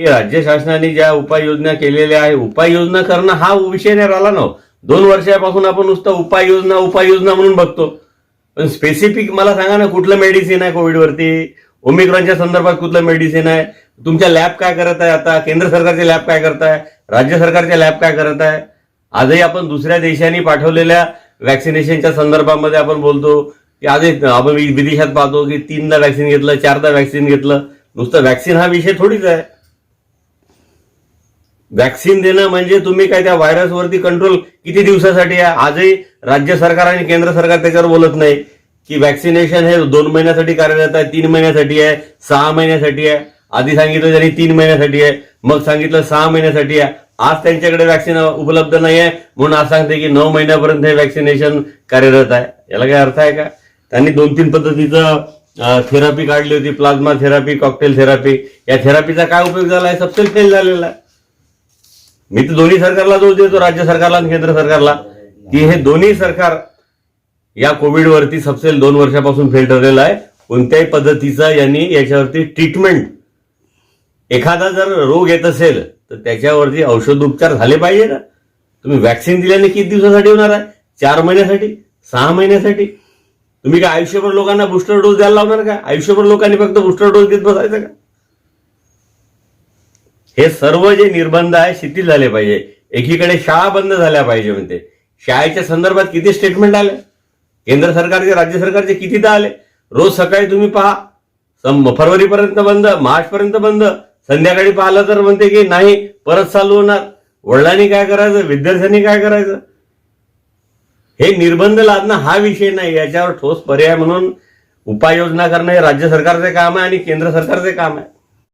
की राज्य शासनाने ज्या उपाययोजना केलेल्या आहे उपाययोजना करणं हा विषय नाही राहिला ना हो. दोन वर्षापासून आपण नुसतं उपाययोजना उपाययोजना म्हणून बघतो. पण स्पेसिफिक मला सांगा ना कुठलं मेडिसिन आहे कोविडवरती ओमिक्रॉनच्या संदर्भात कुठलं मेडिसिन आहे? तुमच्या लॅब काय करत आहे आता? केंद्र सरकारचे लॅब काय करत आहे? राज्य सरकारचे लॅब काय करत आहे? आजही आपण दुसऱ्या देशांनी पाठवलेल्या व्हॅक्सिनेशनच्या संदर्भामध्ये आपण बोलतो की आजही आपण विदेशात पाहतो की तीनदा व्हॅक्सिन घेतलं चारदा वॅक्सिन घेतलं. नुसतं वॅक्सिन हा विषय थोडीच आहे. व्हॅक्सिन देणं म्हणजे तुम्ही काय त्या व्हायरसवरती कंट्रोल किती दिवसासाठी आहे? आजही राज्य सरकार आणि केंद्र सरकार त्याच्यावर बोलत नाही की व्हॅक्सिनेशन हे दोन महिन्यासाठी कार्यरत आहे तीन महिन्यासाठी आहे सहा महिन्यासाठी आहे. आधी सांगितलं त्यांनी तीन महिन्यासाठी आहे. मग सांगितलं सहा महिन्यासाठी आहे. आज त्यांच्याकडे व्हॅक्सिन उपलब्ध नाही आहे म्हणून आज सांगते की नऊ महिन्यापर्यंत हे व्हॅक्सिनेशन कार्यरत आहे. याला काय अर्थ आहे का? त्यांनी दोन तीन पद्धतीचं थेरपी काढली होती. प्लाझ्मा थेरपी कॉकटेल थेरपी या थेरपीचा काय उपयोग झाला? आहे सबसेल फेल झालेला आहे. मी तर दोन्ही सरकारला दोष देतो राज्य सरकारला आणि केंद्र सरकारला की हे दोन्ही सरकार या कोविडवरती सबसेल दोन वर्षापासून फेल ठरलेलं आहे. कोणत्याही पद्धतीचा यांनी याच्यावरती ट्रीटमेंट एखादा जर रोग येत असेल तर त्याच्यावरती औषधोपचार झाले पाहिजे ना. तुम्ही वॅक्सिन दिल्याने किती दिवसासाठी होणार आहे? चार महिन्यासाठी? सहा महिन्यासाठी? तुम्ही काय आयुष्यभर लोकांना बुस्टर डोस द्यायला लावणार का? आयुष्यभर लोकांनी फक्त बुस्टर डोस देत बसायचं का? हे सर्व जे निर्बंध आहे शिथिल झाले पाहिजे. एकीकडे शाळा बंद झाल्या पाहिजे म्हणते. शाळेच्या संदर्भात किती स्टेटमेंट आले? केंद्र सरकारचे राज्य सरकारचे कितीदा आले? रोज सकाळी तुम्ही पहा. सम- फरवरीपर्यंत बंद मार्चपर्यंत बंद. संध्याकाळी पाहिलं तर म्हणते की नाही परत चालू होणार. वडिलांनी काय करायचं? विद्यार्थ्यांनी काय करायचं? हे निर्बंध लादणं हा विषय नाही. याच्यावर ठोस पर्याय म्हणून उपाययोजना करणं हे राज्य सरकारचे काम आहे आणि केंद्र सरकारचे काम आहे.